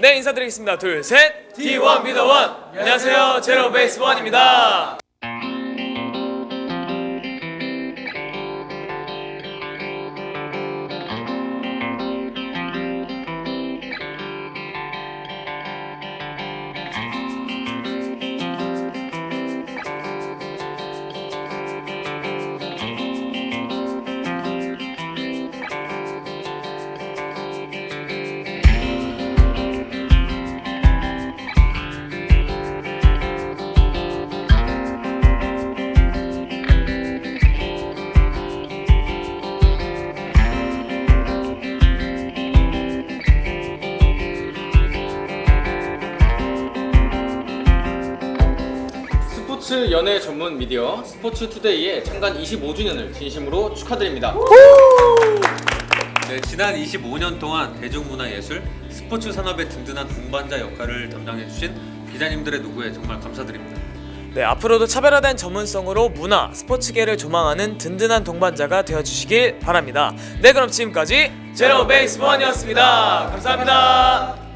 네 인사드리겠습니다. 둘셋. T1 비더1 안녕하세요. 제로 베이스 원입니다 스포츠 연예 전문 미디어 스포츠 투데이의 창간 25주년을 진심으로 축하드립니다. 네, 지난 25년 동안 대중문화예술, 스포츠 산업의 든든한 동반자 역할을 담당해주신 기자님들의 노고에 정말 감사드립니다. 네 앞으로도 차별화된 전문성으로 문화 스포츠계를 조망하는 든든한 동반자가 되어주시길 바랍니다 네 그럼 지금까지 제로 베이스 원이었습니다 감사합니다